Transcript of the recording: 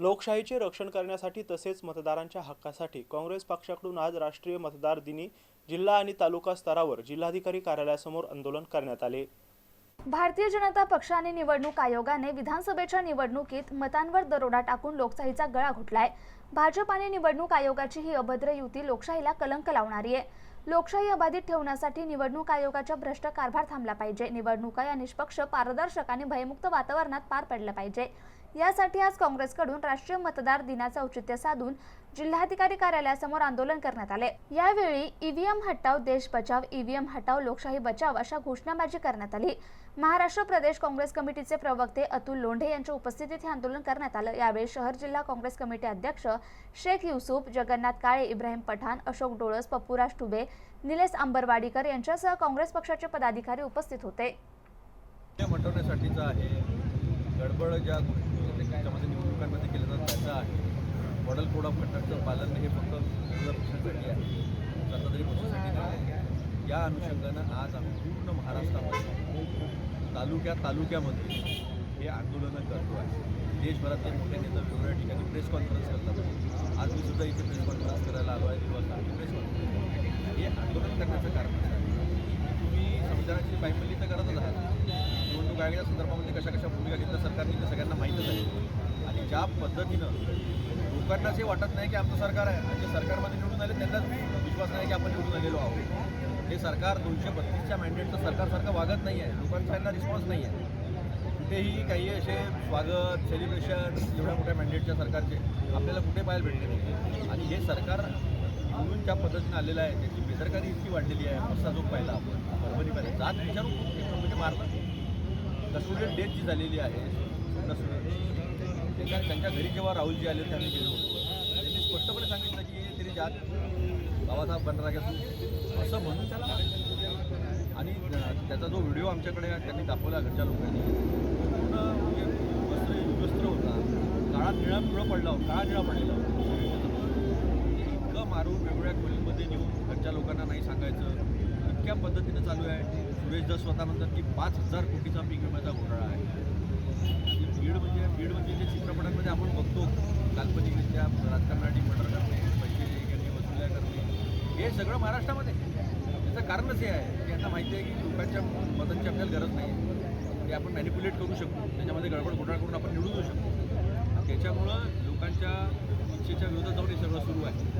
लोकशाहीचे रक्षण करण्यासाठी तसेच मतदारांच्या हक्कासाठी काँग्रेस पक्षाकडून आज राष्ट्रीय मतदार दिनी जिल्हा आणि तालुका स्तरावर जिल्हाधिकारी कार्यालयासमोर आंदोलन करण्यात आले. भारतीय जनता पक्ष आणि निवडणूक आयोगाने विधानसभेच्या निवडणुकीत मतांवर दरोडा टाकून लोकशाहीचा गळा घुटलाय. भाजप आणि निवडणूक आयोगाची ही अभद्र युती लोकशाहीला कलंक लावणारी आहे. लोकशाही अबाधित ठेवण्यासाठी निवडणूक आयोगाचा भ्रष्ट कारभार थांबला पाहिजे. निवडणुका या निष्पक्ष पारदर्शक आणि भयमुक्त वातावरणात पार पडल्या पाहिजे. यासाठी आज काँग्रेसकडून राष्ट्रीय मतदार दिनाचं औचित्य साधून जिल्हाधिकारी कार्यालयासमोर आंदोलन करण्यात आले. यावेळी ईव्हीएम हटाव देश बचाव ईव्हीएम हटाव लोकशाही बचाव अशा घोषणाबाजी करण्यात आली. महाराष्ट्र प्रदेश काँग्रेस कमिटीचे प्रवक्ते अतुल लोंढे यांच्या उपस्थितीत हे आंदोलन करण्यात आलं. यावेळी शहर जिल्हा काँग्रेस कमिटी अध्यक्ष शेख युसुफ जगन्नाथ काळे इब्राहिम पठाण अशोक डोळस पप्पूराज टुबे निलेश आंबरवाडीकर यांच्यासह काँग्रेस पक्षाचे पदाधिकारी उपस्थित होते. आहे. गडबड ज्या गोष्टी त्याच्यामध्ये निवडणुकांमध्ये केलं जातं त्याचा आहे. मॉडेल कोड ऑफ कंडक्टचं पालन हे फक्त विरोधी पक्षासाठी आहे. सत्ताधारी पक्षासाठी नाही आहे. या अनुषंगानं आज आम्ही पूर्ण महाराष्ट्रामध्ये तालुक्या तालुक्यामध्ये हे आंदोलनं करतो आहे. देशभरातले मोठे नेते वेगवेगळ्या ठिकाणी प्रेस कॉन्फरन्स करतात. आज मी सुद्धा इथे प्रेस कॉन्फरन्स करायला आलो आहे. दिवस प्रेस कॉन्फरन्स हे आंदोलन करण्याचं कारण असं आहे. की तुम्ही संविधानाची पायमल्ली तर करतच आहात. निवडणूक आयोगाच्या संदर्भामध्ये कशा कशा भूमिका घेतल्या सरकारने ते सगळ्यांना माहीतच आहे. आणि ज्या पद्धतीनं लोकांना असे वाटत नाही की आमचं सरकार आहे आणि जे सरकारमध्ये निवडून आले त्यांनाच विश्वास नाही की आपण निवडून आलेलो आहोत. हे सरकार दोनशे बत्तीसच्या मॅन्डेटचं सरकारसारखं वागत नाही आहे लोकांचा यांना रिस्पॉन्स नाही आहे. कुठेही काही असे स्वागत सेलिब्रेशन एवढ्या मोठ्या मॅन्डेटच्या सरकारचे आपल्याला कुठे पाहायला भेटले नाही. आणि हे सरकार निवडून ज्या पद्धतीनं आलेलं आहे त्याची बेदरकारी इतकी वाढलेली आहे असा जो पाहिला आपण परभणी पाहिला जात विचारून म्हणजे मारलं कस्टोडियन डेथ जी झालेली आहे. त्यांच्या त्यांच्या घरी जेव्हा राहुलजी आले होते आम्ही गेलो होतो. त्यांनी स्पष्टपणे सांगितलं की तरी जात बाबासाहेब बनराग्या तू असं म्हणून त्याला आणि त्याचा जो व्हिडिओ आमच्याकडे त्यांनी दाखवला घरच्या लोकांनी पूर्ण म्हणजे वस्त्र वस्त्र होता. काळा निळा पिळं पडला होता काळा निळा पडलेला होता. इतकं मारून वेगवेगळ्या खोलीमध्ये नेऊन घरच्या लोकांना नाही सांगायचं. इतक्या पद्धतीनं चालू आहे सुरेशदा स्वतः म्हणतात की पाच हजार कोटीचा पीक विम्याचा घोटाळा आहे. बीड म्हणजे बीड म्हणजे जे चित्रपटांमध्ये आपण बघतो काल्पनिकरित्या राजकारणासाठी मर्डर करणे पैसे यांनी वसुल्या करणे हे सगळं महाराष्ट्रामध्ये. त्याचं कारणच हे आहे की आता माहिती आहे की लोकांच्या मतांची आपल्याला गरज नाही ते आपण मॅनिप्युलेट करू शकतो. त्याच्यामध्ये गडबड घोटाळा करून आपण निवडू शकतो. त्याच्यामुळं लोकांच्या इच्छेच्या विरोधात जाऊन हे सगळं सुरू आहे.